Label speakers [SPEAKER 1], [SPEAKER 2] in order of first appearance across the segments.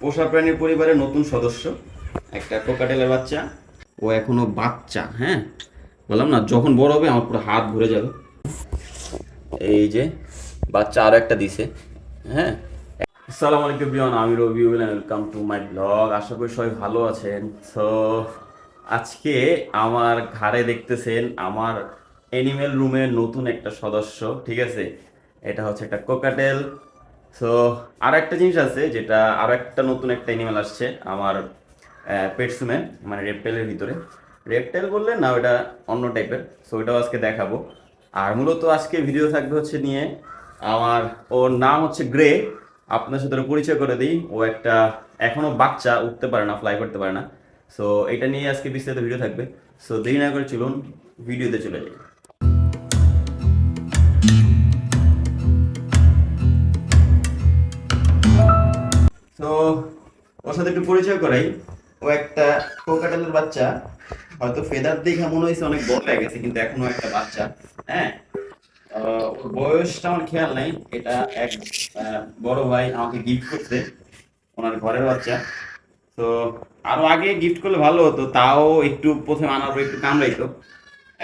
[SPEAKER 1] পোষা প্রাণীর পরিবারের নতুন সদস্য, একটা কোকাটেলের বাচ্চা, ও এখনও বাচ্চা হ্যাঁ? বললাম না, যখন বড় হবে আমার পুরো হাত ভরে যাবে। এই যে, বাচ্চা আরও একটা দিছে হ্যাঁ? আসসালামু আলাইকুম বিয়ন আমি Robi welcome to my blog আশা করি সবাই ভালো আছেন। সো আজকে আমার ঘাড়ে দেখতেছেন আমার অ্যানিমেল রুমের নতুন একটা সদস্য, ঠিক আছে? এটা হচ্ছে একটা কোকাটেল সো আর একটা জিনিস আছে যেটা আরও একটা নতুন একটা অ্যানিমেল আসছে আমার পেটসুমে মানে রেপটেলের ভিতরে। রেপটেল বললে না, ওটা অন্য টাইপের সো ওটাও আজকে দেখাবো। আর মূলত আজকে ভিডিও থাকবে হচ্ছে নিয়ে আমার, ওর নাম হচ্ছে গ্রে আপনার সাথে পরিচয় করে দিই। ও একটা এখনও বাচ্চা, উঠতে পারে না ফ্লাই করতে পারে না। সো এটা নিয়ে আজকে বিস্তারিত ভিডিও থাকবে। সো দেরি না করে চলুন ভিডিওতে চলে যাই। ওর সাথে একটু পরিচয় করাই। ও একটা কোকাটেলের বাচ্চা। হয়তো ফেদার দেখে মনে হয়েছে অনেক বড় হয়ে গেছে, কিন্তু এখনও একটা বাচ্চা হ্যাঁ? ওর বয়সটা আমার খেয়াল নাই। এটা এক বড় ভাই আমাকে গিফট করছে, ওনার ঘরের বাচ্চা। তো আরও আগে গিফট করলে ভালো হতো, তাও একটু প্রথমে আনার পর একটু কামড়াইতো।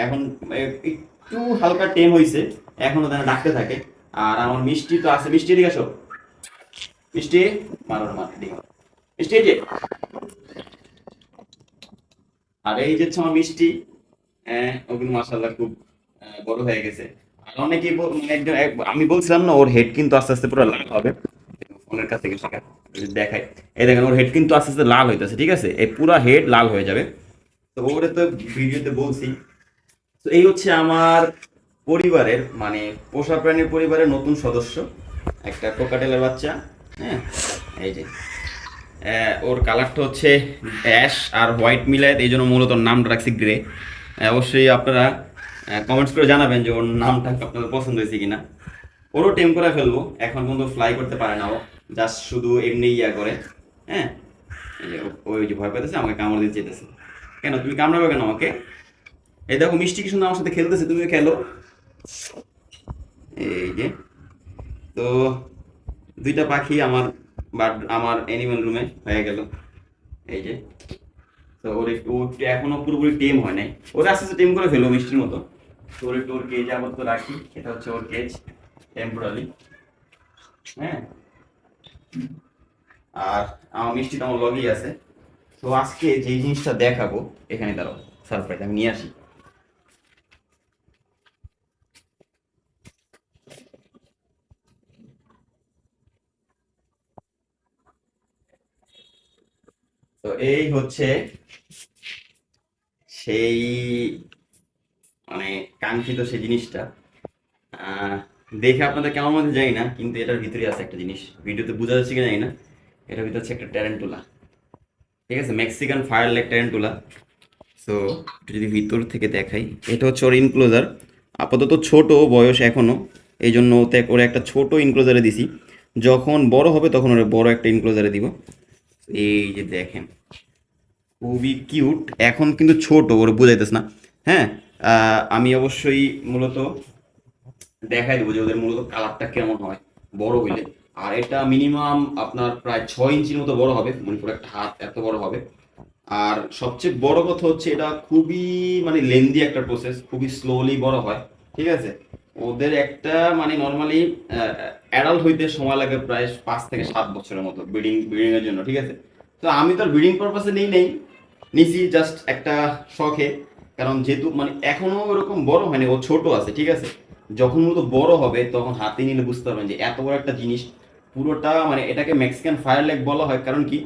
[SPEAKER 1] এখন একটু হালকা টেম হয়েছে এখনও যেন ডাকতে থাকে। আর আমার মিষ্টি তো আছে। মিষ্টি এদিকে আসো। মিষ্টি? মারো, মার যে আর এই যে আমার মিষ্টি হ্যাঁ ও মাসাল্লাহ খুব বড় হয়ে গেছে। আর অনেকেই মানে একজন আমি বলছিলাম না, ওর হেড কিন্তু আস্তে আস্তে পুরো লাল হবে। ফোনের কাছে গেছে দেখাই। এই দেখেন, ওর হেড কিন্তু আস্তে আস্তে লাল হইতেছে, ঠিক আছে? এই পুরো হেড লাল হয়ে যাবে। তো ওরে তো ভিডিওতে বলছি। তো এই হচ্ছে আমার পরিবারের মানে পোষা প্রাণীর পরিবারের নতুন সদস্য। একটা কোকাটেলের বাচ্চা হ্যাঁ? এই যে। ওর কালারটা হচ্ছে অ্যাশ আর হোয়াইট মিলায় এই জন্য মূলত নামটা রাখছি গ্রে অবশ্যই আপনারা কমেন্টস করে জানাবেন যে ওর নামটা আপনাদের পছন্দ হয়েছে কিনা। ওরও টেম করে ফেলব, এখন কিন্তু ফ্লাই করতে পারে না ও জাস্ট শুধু এমনি ইয়া করে হ্যাঁ? ওই যে ভয় পেতেছে আমাকে কামড় দিতে চেতেছে কেন, তুমি কামড়াবে কেন আমাকে? এই দেখো, মিষ্টি কি সুন্দর আমার সাথে খেলতেছে তুমি খেলো। এই যে, তো দুইটা পাখি আমার বাড আমার অ্যানিমাল রুমে হয়ে গেল। এই যে। তো ওর একটু এখনও পুরোপুরি টেম হয় নাই। ওরা আস্তে আস্তে টেম করে ফেলো মিষ্টির মতো। তো ওর একটু ওর কেজ আপাতত রাখি। এটা হচ্ছে ওর কেজ টেম্পোরারি হ্যাঁ। আর আমার মিষ্টি তো আমার লগেই আছে। তো আজকে যে জিনিসটা দেখাবো, এখানে দাঁড়াও সারপ্রাইজ আমি নিয়ে আসি। তো এই হচ্ছে সেই মানে কাঙ্ক্ষিত সেই জিনিসটা। দেখে আপনাদের কেমন মধ্যে যাই না, কিন্তু এটার ভিতরে আছে একটা জিনিস। ভিডিওতে বোঝা যাচ্ছে কি জানি না। এটার ভিতরে হচ্ছে একটা ট্যারেন্টুলা ঠিক আছে? Mexican fire leg tarantula so যদি ভিতর থেকে দেখাই, এটা হচ্ছে ওর ইনক্লোজার আপাতত ছোট, বয়স এখনও। এই জন্য ওতে ওরে একটা ছোট ইনক্লোজারে দিছি। যখন বড় হবে, তখন ওরে বড় একটা ইনক্লোজারে দিব। এই যে দেখেন, খুবই কিউট এখন কিন্তু ছোট, ওর বোঝাইতেছ না। হ্যাঁ আমি অবশ্যই মূলত দেখাই দেবো যে ওদের মূলত কালারটা কেমন হয়, বড় হইলে। আর এটা মিনিমাম আপনার প্রায় ছয় ইঞ্চির মতো বড় হবে মনে করে একটা হাত এত বড় হবে। আর সবচেয়ে বড় কথা হচ্ছে, এটা খুবই মানে লেন্দি একটা প্রসেস খুবই স্লোলি বড় হয়, ঠিক আছে? ওদের একটা মানে নর্মালি অ্যাডাল্ট হইতে সময় লাগে প্রায় পাঁচ থেকে সাত বছরের মতো ব্রিডিং ব্রিডিং এর জন্য, ঠিক আছে? তো আমি তো ব্রিডিং পারপাসে নেই নেই। নিছি জাস্ট একটা শখে, কারণ যেহেতু মানে এখনও ওরকম বড় হয়নি, ও ছোট আছে, ঠিক আছে? যখন মূলত বড় হবে, তখন হাতে নিলে বুঝতে পারবেন যে এত বড় একটা জিনিস, পুরোটা মানে এটাকে মেক্সিকান ফায়ার লেগ বলা হয়। কারণ কি?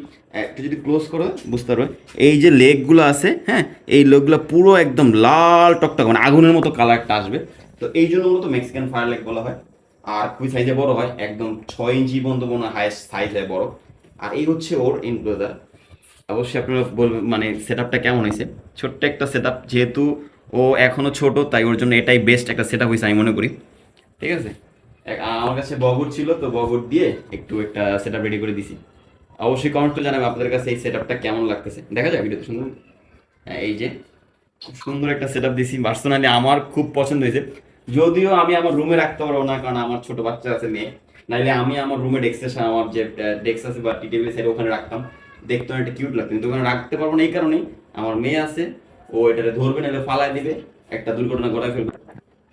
[SPEAKER 1] একটু যদি ক্লোজ করো, বুঝতে পারবে? এই যে লেগগুলো আছে হ্যাঁ? এই লেগগুলো পুরো একদম লাল টকটক মানে আগুনের মতো কালারটা আসবে। তো এই জন্য মূলত মেক্সিকান ফায়ার লেগ বলা হয়। আর খুবই সাইজে বড় হয় একদম ছয় ইঞ্চি পর্যন্ত মনে হয় হাইস্ট সাইজ হয় বড়। আর এই হচ্ছে ওর ইনক্লোজার অবশ্যই আপনারা বলবেন মানে সেট আপটা কেমন হয়েছে? ছোট্ট একটা সেট আপ যেহেতু ও এখনও ছোট তাই ওর জন্য এটাই বেস্ট একটা সেট আপ হয়েছে আমি মনে করি। ঠিক আছে? আমার কাছে বগুর ছিল তো বগুর দিয়ে একটু একটা সেট আপ রেডি করে দিছি। অবশ্যই কমেন্ট করে জানাবে আপনাদের কাছে এই সেট আপটা কেমন লাগতেছে। দেখা যায় ভিডিওতে সুন্দর হ্যাঁ, এই যে খুব সুন্দর একটা সেট আপ দিছি। পার্সোনালি আমার খুব পছন্দ হয়েছে। যদিও আমি আমার রুমে রাখতে পারব না, কারণ আমার ছোট বাচ্চা আছে, মেয়ে। নাইলে আমি আমার রুমে ডেস্কের আমার যে ডেস্ক আছে বা টি টেবিল সাইড ওখানে রাখতাম। দেখতে অনেকটা কিউট লাগতো, কিন্তু ওখানে রাখতে পারব না এই কারণেই। আমার মেয়ে আছে, ও এটাকে ধরবে নাহলে ফালায় দিবে, একটা দুর্ঘটনা ঘটায় ফেলবে।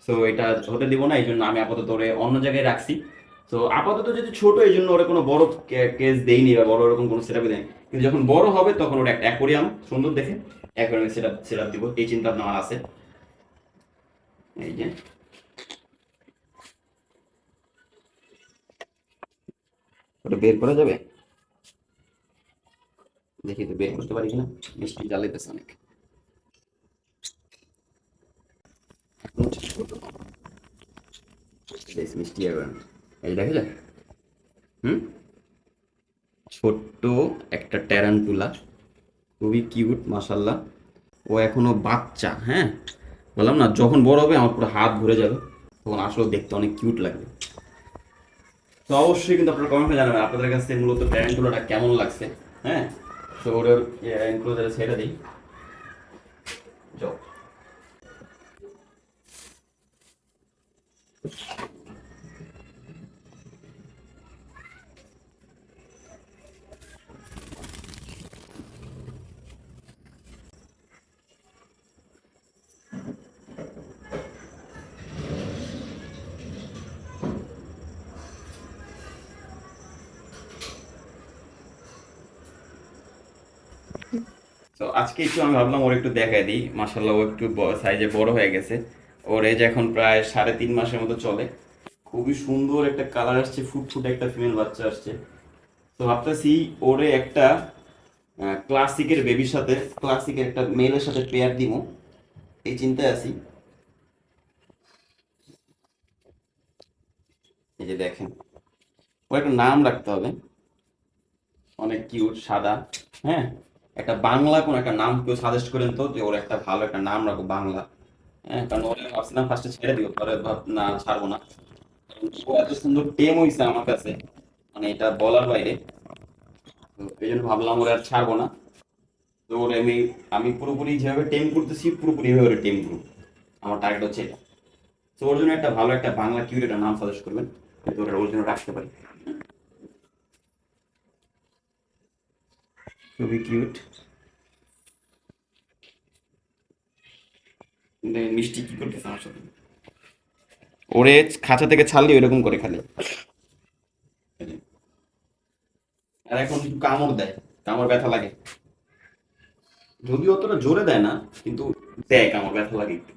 [SPEAKER 1] সো এটা হতে দিব না এই জন্য আমি আপাতত ওরে অন্য জায়গায় রাখছি। তো আপাতত যদি ছোট এই জন্য ওরা কোনো বড় কেস দেয়নি বা বড় এরকম কোনো সেটআপ দেয়নি কিন্তু যখন বড় হবে, তখন ওটা একটা অ্যাকোরিয়াম সুন্দর দেখে অ্যাকোরিয়ামে সেটআপ সেটআপ দিব। এই চিন্তা ভাবনা আমার আছে। এই যে ওটা বের করা যাবে? দেখি তো, বের করতে পারি কিনা? মিষ্টি জ্বালাইতেছে অনেক। মিষ্টি এই দেখা যায় হুম? ছোট্ট একটা ট্যারান্টুলা খুবই কিউট মাসাল্লাহ ও এখনও বাচ্চা হ্যাঁ? বললাম না, যখন বড় হবে আমার পুরো হাত ভরে যাবে। তখন আসলে দেখতে অনেক কিউট লাগবে। তো অবশ্যই কিন্তু আপনারা কমেন্টে জানাবেন আপনাদের কাছে মূলত প্যান্টগুলোটা কেমন লাগছে হ্যাঁ? তো ওটার এনক্লোজারে ছেড়ে দিই। যাও। তো আজকে একটু আমি ভাবলাম ওর একটু দেখাই দিই। মাসাল্লাহ ও একটু সাইজে বড় হয়ে গেছে। ওর এজ এখন প্রায় সাড়ে তিন মাসের মতো চলে। খুবই সুন্দর একটা কালার আসছে, ফুটফুট একটা ফিমেল বাচ্চা আসছে। তো ভাবতেছি ওরে একটা ক্লাসিকের বেবির সাথে ক্লাসিকের একটা মেলের সাথে পেয়ার দিব। এই চিন্তায় আছি। এই যে দেখেন, ওর একটা নাম রাখতে হবে। অনেক কিউট সাদা হ্যাঁ? একটা বাংলা কোন একটা নাম কেউ সাজেস্ট করেন তো যে ওর একটা ভালো একটা নাম রাখো বাংলা। হ্যাঁ কারণ ওরে ভাবছিলাম ফার্স্টে ছেড়ে দিব পরে না, ছাড়বো না। ও এত সুন্দর টেম হইছে আমার কাছে। মানে এটা বলার বাইরে। তো এই জন্য ভাবলাম ওরে আর ছাড়বো না। তো ওরে আমি আমি পুরোপুরি যেভাবে টেম করতেছি, পুরোপুরি এভাবে ওরে টেম করব আমার টার্গেট হচ্ছে এটা। তো ওর জন্য একটা ভালো একটা বাংলা একটা নাম সাজেস্ট করবেন। যাতে ওরা ওর জন্য রাখতে পারি। খুবই কিউট। মিষ্টি কি করতেছে আমার সাথে? ওরে খাঁচা থেকে ছাড়লি এরকম করে খালি। আর এখন কামড় দেয় কামড় ব্যথা লাগে। যদিও অতটা জোরে দেয় না কিন্তু দেয় কামড় ব্যথা লাগে একটু।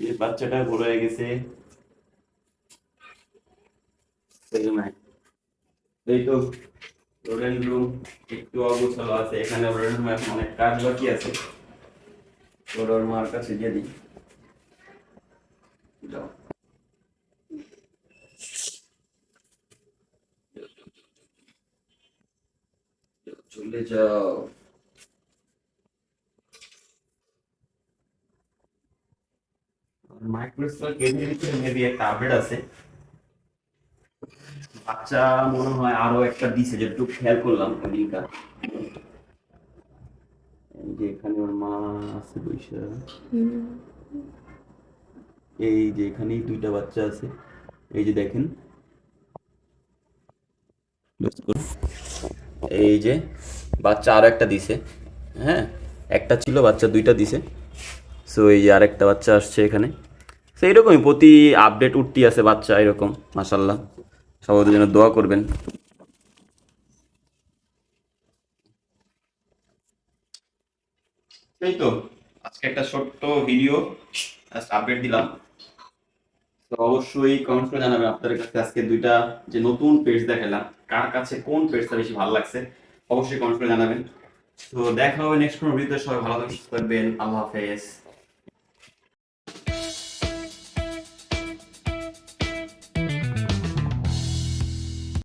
[SPEAKER 1] যে বাচ্চাটা বড় হয়ে গেছে। এই তো রোডেন্ট রুম একটু অগোছালো আছে এখানে রোডেন্ট রুম এখন অনেক কাজ বাকি আছে ওর ওর মার কাছে দিয়ে দিই যাও চলে যাও মাইক্রোসফট গেমের ভিতরে মেবি একটা আপডেট আছে বাচ্চা মনে হয় আরও একটা দিছে, যেটুকু খেয়াল করলাম দিনটা এই যে এখানে ওর মা আছে বৈশা। এই যে এখানেই দুইটা বাচ্চা আছে। এই যে দেখেন। এই যে বাচ্চা আরও একটা দিছে। হ্যাঁ একটা ছিল, বাচ্চা দুইটা দিছে। সো এই যে আরেকটা বাচ্চা আসছে এখানে। তো এইরকমই প্রতি আপডেট উঠতি আছে বাচ্চা এরকম মাসাল্লাহ সবাই জন্য দোয়া করবেন। এই তো, আজকে একটা ছোট্ট ভিডিও আপডেট দিলাম। তো অবশ্যই কমেন্ট করে জানাবেন আপনাদের কাছে আজকে দুইটা যে নতুন পেজ দেখালাম, কার কাছে কোন পেজটা বেশি ভালো লাগছে, অবশ্যই কমেন্ট করে জানাবেন। তো দেখা হবে নেক্সট কোনো ভিডিওতে সবাই ভালো থাকবেন, আল্লাহ হাফেজ।